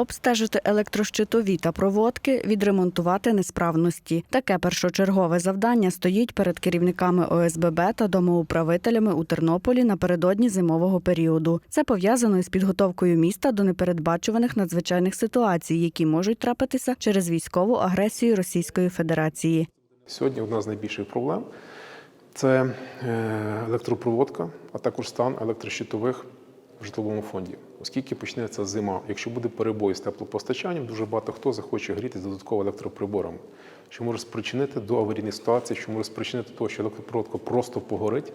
Обстежити електрощитові та проводки, відремонтувати несправності. Таке першочергове завдання стоїть перед керівниками ОСББ та домоуправителями у Тернополі напередодні зимового періоду. Це пов'язано із підготовкою міста до непередбачуваних надзвичайних ситуацій, які можуть трапитися через військову агресію Російської Федерації. Сьогодні одна з найбільших проблем це е, електропроводка, а також стан електрощитових в житловому фонді. Оскільки почнеться зима, якщо буде перебой з теплопостачанням, дуже багато хто захоче грітися додатково електроприборами, що може спричинити до аварійних ситуацій, що може спричинити того, що електропроводка просто погорить,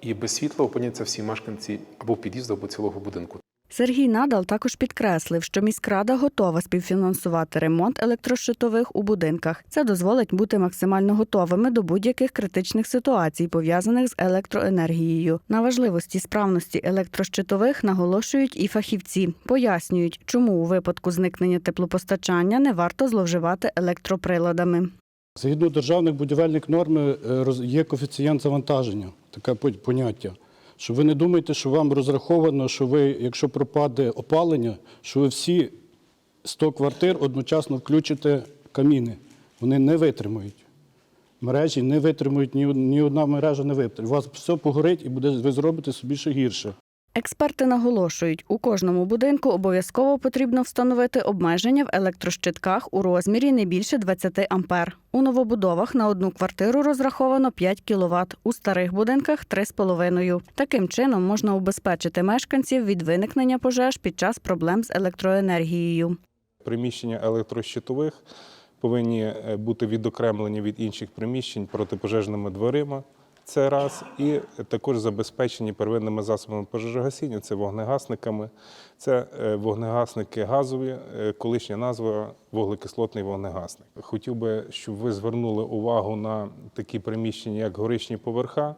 і без світла опиняться всі мешканці або під'їзду, або цілого будинку. Сергій Надал також підкреслив, що міськрада готова співфінансувати ремонт електрощитових у будинках. Це дозволить бути максимально готовими до будь-яких критичних ситуацій, пов'язаних з електроенергією. На важливості справності електрощитових наголошують і фахівці. Пояснюють, чому у випадку зникнення теплопостачання не варто зловживати електроприладами. Згідно державних будівельних норм е, є коефіцієнт завантаження, таке поняття. Що ви не думаєте, що вам розраховано, що ви, якщо пропаде опалення, що ви всі 100 квартир одночасно включите каміни. Вони не витримують. Мережі не витримують, ні, одна мережа не витримує. У вас все погорить і буде, ви зробите собі ще гірше. Експерти наголошують, у кожному будинку обов'язково потрібно встановити обмеження в електрощитках у розмірі не більше 20 ампер. У новобудовах на одну квартиру розраховано 5 кВт, у старих будинках 3,5. Таким чином можна убезпечити мешканців від виникнення пожеж під час проблем з електроенергією. Приміщення електрощитових повинні е, бути відокремлені від інших приміщень протипожежними дверима. Це раз, і також забезпечені первинними засобами пожежогасіння, це вогнегасниками, це е, вогнегасники газові, е, колишня назва вуглекислотний вогнегасник. Хотів би, щоб ви звернули увагу на такі приміщення, як горичні поверха.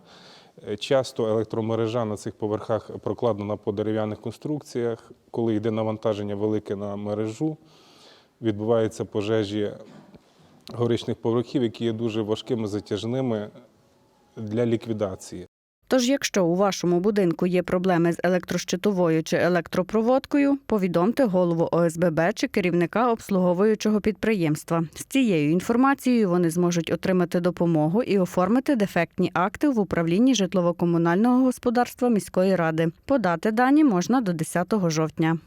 Е, Часто електромережа на цих поверхах прокладена по дерев'яних конструкціях. Коли йде навантаження велике на мережу, відбуваються пожежі горичних поверхів, які є дуже важкими, затяжними для ліквідації. Тож, якщо у вашому будинку є проблеми з електрощитовою чи електропроводкою, повідомте голову ОСББ чи керівника обслуговуючого підприємства. З цією інформацією вони зможуть отримати допомогу і оформити дефектні акти в управлінні житлово-комунального господарства міської ради. Подати дані можна до 10 жовтня.